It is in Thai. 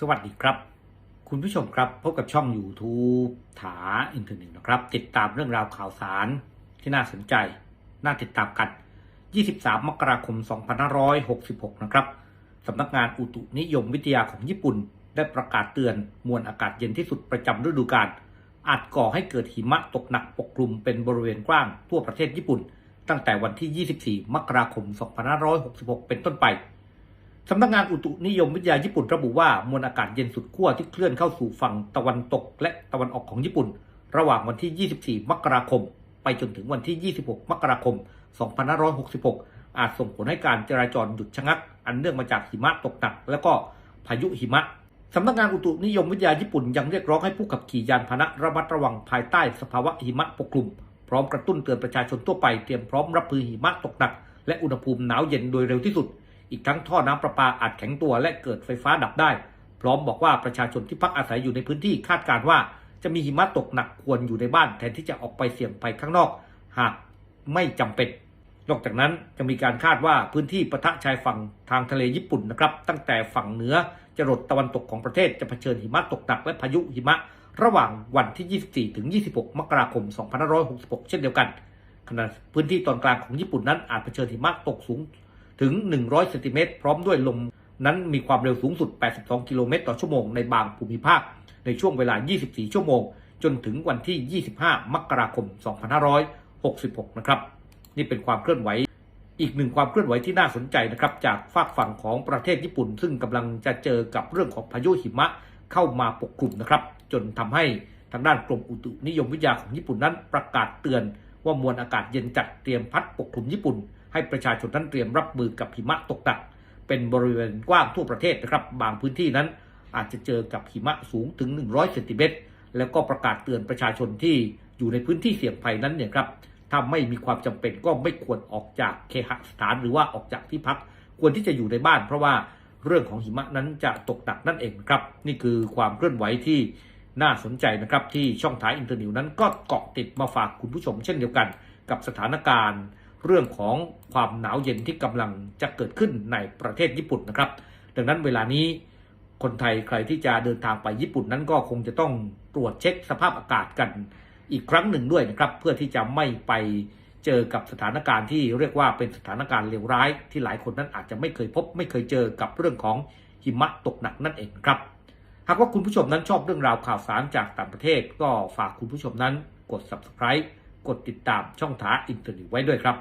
สวัสดีครับ คุณผู้ชมครับพบกับช่อง YouTube ถาอินเทอร์เน็ตนะครับ ติดตามเรื่องราวข่าวสารที่น่าสนใจ น่าติดตามกัน 23 มกราคม 2566 นะครับสำนักงานอุตุนิยมวิทยาของญี่ปุ่น ได้ประกาศเตือนมวลอากาศเย็นที่สุดประจำฤดูกาลอาจก่อให้เกิดหิมะตกหนักปกคลุมเป็นบริเวณกว้างทั่วประเทศญี่ปุ่น ตั้งแต่วันที่ 24 มกราคม 2566 เป็นต้นไป สำนักงานอุตุนิยมวิทยาญี่ปุ่นระบุว่ามวลอากาศเย็นสุดขั้วที่เคลื่อนเข้าสู่ฝั่งตะวันตกและตะวันออกของญี่ปุ่น ระหว่างวันที่ 24 มกราคม ไปจนถึงวันที่ 26 มกราคม 2566 อาจส่งผลให้การจราจรหยุดชะงัก อันเนื่องมาจากหิมะตกหนัก และก็พายุหิมะสำนักงานอุตุนิยมวิทยาญี่ปุ่นยังเรียกร้องให้ผู้ขับขี่ยานพาหนะระมัดระวังภายใต้สภาวะหิมะปกคลุม พร้อมกระตุ้นเตือนประชาชนทั่วไปเตรียมพร้อมรับมือหิมะตกหนัก และอุณหภูมิหนาวเย็นโดยเร็วที่สุด อีกทั้งท่อน้ำประปาอาจแข็งตัวและเกิดไฟฟ้าดับได้ พร้อมบอกว่าประชาชนที่พักอาศัยอยู่ในพื้นที่คาดการณ์ว่า จะมีหิมะตกหนักควรอยู่ในบ้านแทนที่จะออกไปเสี่ยงภัยข้างนอก หากไม่จำเป็น นอกจากนั้นจะมีการคาดว่าพื้นที่ปะทะชายฝั่งทางทะเลญี่ปุ่นนะครับ ตั้งแต่ฝั่งเหนือจรดตะวันตกของประเทศจะเผชิญหิมะตกหนักและพายุหิมะ ระหว่างวันที่ 24 ถึง 26 มกราคม 2566 เช่นเดียวกันขณะพื้นที่ตอนกลางของญี่ปุ่นนั้นอาจเผชิญหิมะตกสูง ถึง 100 เซนติเมตรพร้อมด้วยลมนั้นมีความเร็วสูงสุด 82 กิโลเมตรต่อชั่วโมงในบางภูมิภาค ในช่วงเวลา 24 ชั่วโมง จนถึงวันที่ 25 มกราคม 2566 นะครับ นี่เป็นความเคลื่อนไหว อีกหนึ่งความเคลื่อนไหวที่น่าสนใจนะครับ จากฝากฝั่งของประเทศญี่ปุ่น ซึ่งกำลังจะเจอกับเรื่องของพายุหิมะเข้ามาปกคลุมนะครับ จนทำให้ทางด้านกรมอุตุนิยมวิทยาของญี่ปุ่นนั้นประกาศเตือนว่ามวลอากาศเย็นจัดเตรียมพัดปกคลุมญี่ปุ่น ให้ประชาชนนั้นเตรียมรับมือกับหิมะตกหนัก เป็นบริเวณกว้างทั่วประเทศนะครับ บางพื้นที่นั้นอาจจะเจอกับหิมะสูงถึง 100เซนติเมตรแล้วก็ประกาศเตือนประชาชนที่อยู่ในพื้นที่เสี่ยงภัยนั้นเนี่ยครับถ้าไม่มีความจำเป็นก็ไม่ควรออกจากเคหสถานหรือว่าออกจากที่พัก ควรที่จะอยู่ในบ้าน เพราะว่าเรื่องของหิมะนั้นจะตกหนักนั่นเองครับ นี่คือความเคลื่อนไหวที่น่าสนใจนะครับที่ช่องท้ายอินเตอร์นิวนั้นก็เกาะติดมาฝากคุณผู้ชมเช่นเดียวกัน กับสถานการณ์ เรื่องของความหนาวเย็นที่กำลังจะเกิดขึ้นในประเทศญี่ปุ่นนะครับ ดังนั้นเวลานี้คนไทยใครที่จะเดินทางไปญี่ปุ่นนั้นก็คงจะต้องตรวจเช็คสภาพอากาศกันอีกครั้งหนึ่งด้วยนะครับ เพื่อที่จะไม่ไปเจอกับสถานการณ์ที่เรียกว่าเป็นสถานการณ์เลวร้าย ที่หลายคนนั้นอาจจะไม่เคยพบ ไม่เคยเจอกับเรื่องของหิมะตกหนักนั่นเองครับ หากว่าคุณผู้ชมนั้นชอบเรื่องราวข่าวสารจากต่างประเทศ ก็ฝากคุณผู้ชมนั้นกด subscribe กดติดตามช่องถาอินเทอร์เน็ตไว้ด้วยครับ